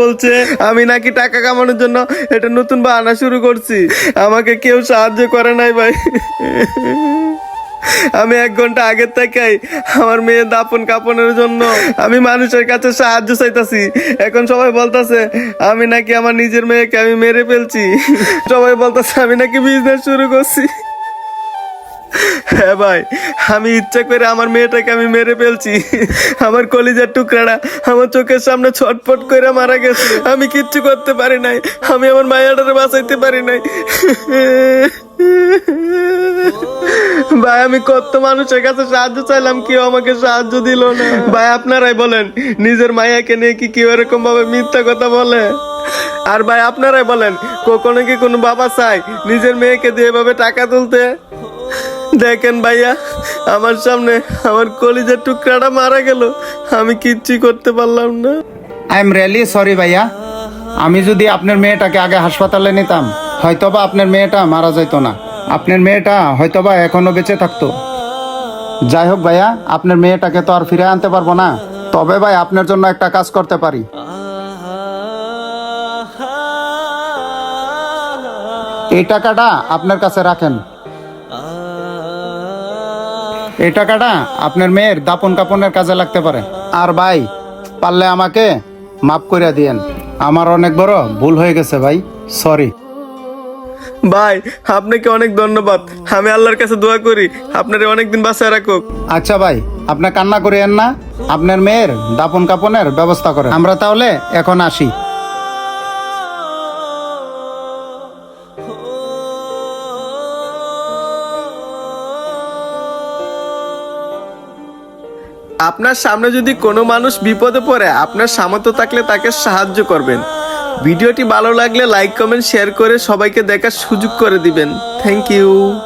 বলছে, আমি নাকি টাকা কামানোর জন্য এটা নতুন বাহানা শুরু করছি। আমাকে কেউ সাহায্য করে নাই ভাই। আমি এক ঘণ্টা আগের থেকেই আমার মেয়ে দাপন কাপনের জন্য আমি মানুষের কাছে সাহায্য চাইতাছি। এখন সবাই বলতাছে, আমি নাকি আমার নিজের মেয়েকে আমি মেরে ফেলছি। সবাই বলতাছে, আমি নাকি বিজনেস শুরু করছি। হ্যাঁ ভাই, আমি ইচ্ছা করে আমার মেয়েটাকে আমি মেরে ফেলছি। আমার কলিজার টুকরাটা আমার চোখের সামনে ছটফট করে মারা গেছে। আমি কিচ্ছু করতে পারি নাই। আমি আমার মায়াটারে বাঁচাইতে পারি নাই। ভাই, আমি কত মানুষের কাছে সাহায্য চাইলাম, কেউ আমাকে সাহায্য দিল না। ভাই, আপনারাই বলেন, নিজের মায়াকে নিয়ে কি কেউ এরকম ভাবে মিথ্যা কথা বলে? আর ভাই, আপনারাই বলেন, কখনো কি কোনো বাবা চাই নিজের মেয়েকে দিয়ে এভাবে টাকা তুলতে? দেখেন ভাইয়া, আমার সামনে আমার কলিজার টুকরাটা মারা গেল। আমি কিচ্ছু করতে পারলাম না। আই এম রিয়েলি সরি ভাইয়া। আমি যদি আপনার মেয়েটাকে আগে হাসপাতালে নিতাম, হয়তোবা আপনার মেয়েটা মারা যেত না। আপনার মেয়েটা হয়তোবা এখনও বেঁচে থাকতো। যাই হোক ভাইয়া, আপনার মেয়েটাকে তো আর ফিরে আনতে পারব না। তবে ভাই, আপনার জন্য একটা কাজ করতে পারি। এই টাকাটা আপনার কাছে রাখেন। এই টাকাটা আপনার মেয়ের দাপন কাপনের কাজে লাগতে পারে। আর ভাই পারলে আমাকে মাফ করে দিয়েন। আমার অনেক বড় ভুল হয়ে গেছে ভাই সরি ভাই আপনাকে অনেক ধন্যবাদ। আমি আল্লাহর কাছে দোয়া করি আপনার অনেকদিন বাসায় রাখুক। আচ্ছা ভাই আপনার কান্না করিয়েন না আপনার মেয়ের দাপন কাপনের ব্যবস্থা করেন। আমরা তাহলে এখন আসি। আপনার সামনে যদি কোনো মানুষ বিপদে পড়ে, আপনার সামর্থ্য থাকলে তাকে সাহায্য করবেন। ভিডিওটি ভালো লাগলে লাইক, কমেন্ট, শেয়ার করে সবাইকে দেখার সুযোগ করে দিবেন। Thank you.